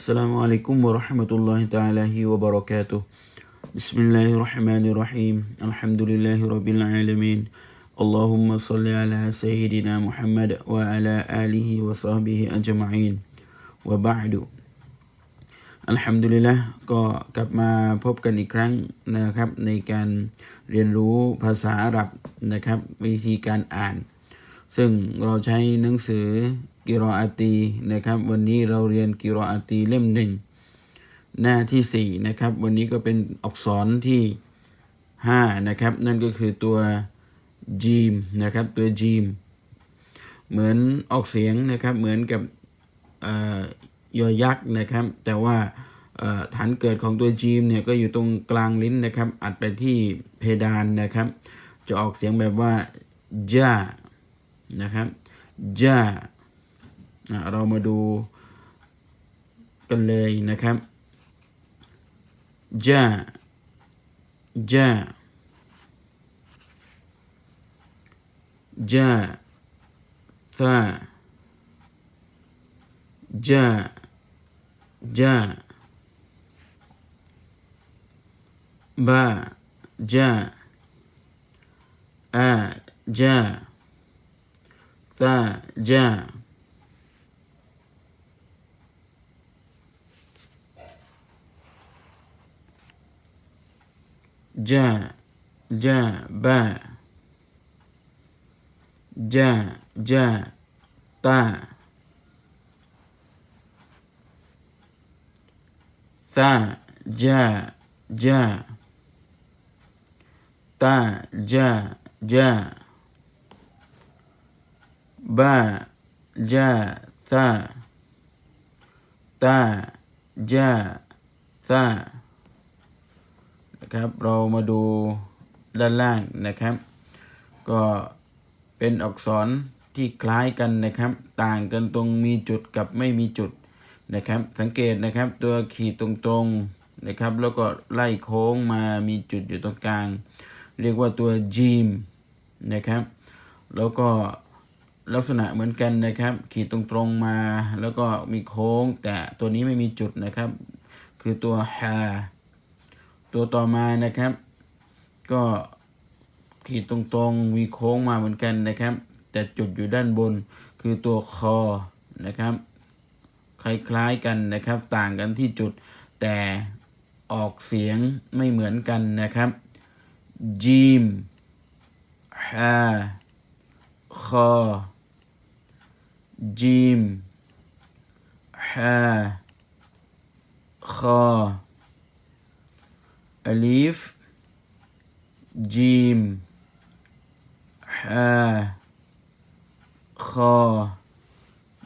السلام عليكم ورحمة الله تعالى وبركاته بسم الله الرحمن الرحيم الحمد لله رب العالمين اللهم صل على سيدنا محمد وعلى آله وصحبه أجمعين وبعد อัลฮัมดุลิลละก็กลับมาพบกันอีกครั้งนะครับ ในการเรียนรู้ภาษาอาหรับนะครับ วิธีการอ่าน ซึ่งเราใช้หนังสือกิรออาตีนะครับ วันนี้เราเรียนกิรออาตีเล่มหนึ่งหน้าที่สี่นะครับ วันนี้ก็เป็นอักษรที่ห้านะครับ นั่นก็คือตัวจีมนะครับ ตัวจีม เหมือนออกเสียงนะครับ เหมือนกับยอยักษ์นะครับ แต่ว่าฐานเกิดของตัวจีมเนี่ยก็อยู่ตรงกลางลิ้นนะครับ อัดไปที่เพดานนะครับ จะออกเสียงแบบว่าจ้า นะครับจ้าเรามาดูกันเลยนะครับจ้าจ้าจ้าซาจ้าจ้าบาจ้าอาจ้า muhtaja ja ja ba. Ja ja ta. Ta ja ja. Ta ja ja. บาจาซาตาจาซานะครับ เรามาดูด้านล่างนะครับ ก็เป็นอักษรที่คล้ายกันนะครับ ต่างกันตรงมีจุดกับไม่มีจุดนะครับ สังเกตนะครับ ตัวขีดตรงๆนะครับ แล้วก็ไล่โค้งมามีจุดอยู่ตรงกลาง เรียกว่าตัวจีมนะครับ แล้วก็ ลักษณะเหมือนกันนะครับ ขีดตรงๆมา แล้วก็มีโค้ง แต่ตัวนี้ไม่มีจุดนะครับ คือตัวฮาตัวต่อมานะครับ ก็ขีดตรงๆมีโค้งมาเหมือนกันนะครับ แต่จุดอยู่ด้านบน คือตัวคอนะครับคล้ายๆกันนะครับ ต่างกันที่จุดแต่ออกเสียงไม่เหมือนกันนะครับจีมฮาคอ จีมฮาคออลิฟจีมฮาคอ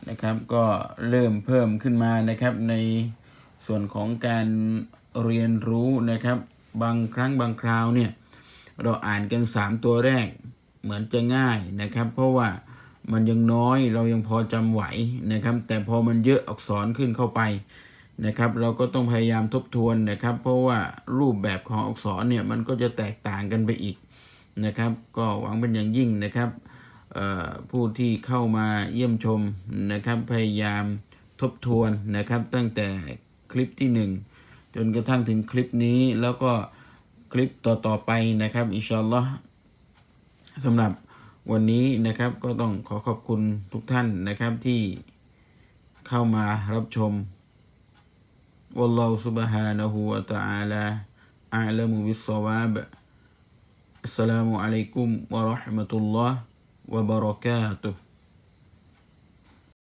นะครับก็เริ่มเพิ่มขึ้นมานะครับในส่วนของการเรียนรู้นะครับ บางครั้งบางคราวเนี่ย เราอ่านกัน 3 ตัวแรกเหมือนจะง่ายนะครับ เพราะว่า มันยังน้อยเรายังพอจำไหวนะครับ แต่พอมันเยอะอักษรขึ้นเข้าไปนะครับ เราก็ต้องพยายามทบทวนนะครับ เพราะว่ารูปแบบของอักษรเนี่ยมันก็จะแตกต่างกันไปอีกนะครับ ก็หวังเป็นอย่างยิ่งนะครับผู้ที่เข้ามาเยี่ยมชมนะครับ พยายามทบทวนนะครับ ตั้งแต่คลิปที่ 1 จนกระทั่งถึงคลิปนี้แล้วก็คลิปต่อๆไปนะครับอินชาอัลลอฮ์สำหรับ วันนี้นะครับก็ต้องขอขอบคุณทุกท่านนะครับที่เข้ามารับชม والله سبحانه وتعالى أعلم بالصواب السلام عليكم ورحمة الله وبركاته